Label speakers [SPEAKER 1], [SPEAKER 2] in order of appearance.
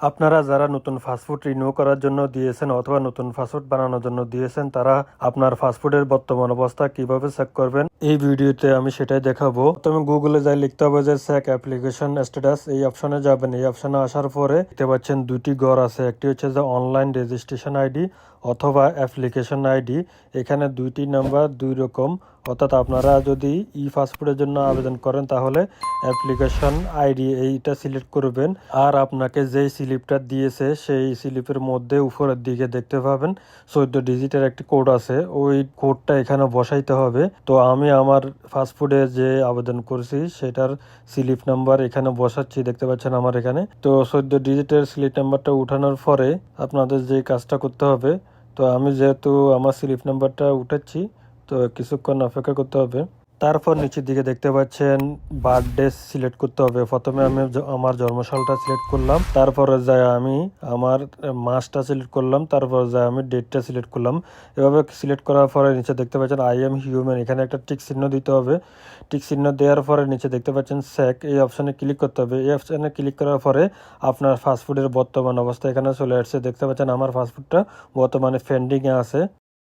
[SPEAKER 1] আপনারা যারা নতুন ফাস্টফুড রিনিউ করার জন্য দিয়েছেন অথবা নতুন ফাস্টফুড বানানোর জন্য দিয়েছেন, তারা আপনার ফাস্টফুডের বর্তমান অবস্থা কীভাবে চেক করবেন? এই ভিডিওতে আমি সেটাই দেখাবো। তুমি গুগলে যাই, লিখতে হবে যে চেক অ্যাপ্লিকেশন স্ট্যাটাস এই অপশনে যাবেন। এই অপশনে আসার পরে দেখতে পাচ্ছেন দুইটি ঘর আছে। একটি হচ্ছে যে অনলাইন রেজিস্ট্রেশন আইডি অথবা অ্যাপ্লিকেশন আইডি এখানে দুইটি নাম্বার দুই রকম। অর্থাৎ আপনারা যদি ই ফাস্টফুডের জন্য আবেদন করেন, তাহলে অ্যাপ্লিকেশন আইডি এইটা সিলেক্ট করবেন। আর আপনাকে যেই স্লিপটা দিয়েছে, সেই স্লিপের মধ্যে উপরের দিকে দেখতে পাবেন, চোদ্দ ডিজিটের একটি কোড আছে। ওই কোডটা এখানে বসাইতে হবে। তো আমি আমার ফাস্টফুডে যে আবেদন করছি, সেটার স্লিপ নাম্বার এখানে বসাচ্ছি, দেখতে পাচ্ছেন আমার এখানে। তো চোদ্দ ডিজিটের স্লিপ নাম্বারটা উঠানোর পরে আপনাদের যে কাজটা করতে হবে, তো আমি যেহেতু আমার স্লিপ নাম্বারটা উঠাচ্ছি তো কিছুক্ষণ অপেক্ষা করতে হবে। তারপর নিচের দিকে দেখতে পাচ্ছেন বার্থডে সিলেক্ট করতে হবে। প্রথমে আমি আমার জন্মসালটা সিলেক্ট করলাম। তারপরে যায় আমি আমার মাসটা সিলেক্ট করলাম। তারপর যায় আমি ডেটটা সিলেক্ট করলাম। এভাবে সিলেক্ট করার পরে নিচে দেখতে পাচ্ছেন আই এম হিউম্যান এখানে একটা টিক চিহ্ন দিতে হবে। টিক চিহ্ন দেওয়ার পরে নিচে দেখতে পাচ্ছেন স্যাক এই অপশানে ক্লিক করতে হবে। এই অপশানে ক্লিক করার পরে আপনার ফাস্টফুডের বর্তমান অবস্থা এখানে চলে আসছে। দেখতে পাচ্ছেন আমার ফাস্টফুডটা বর্তমানে ফেন্ডিংয়ে আছে।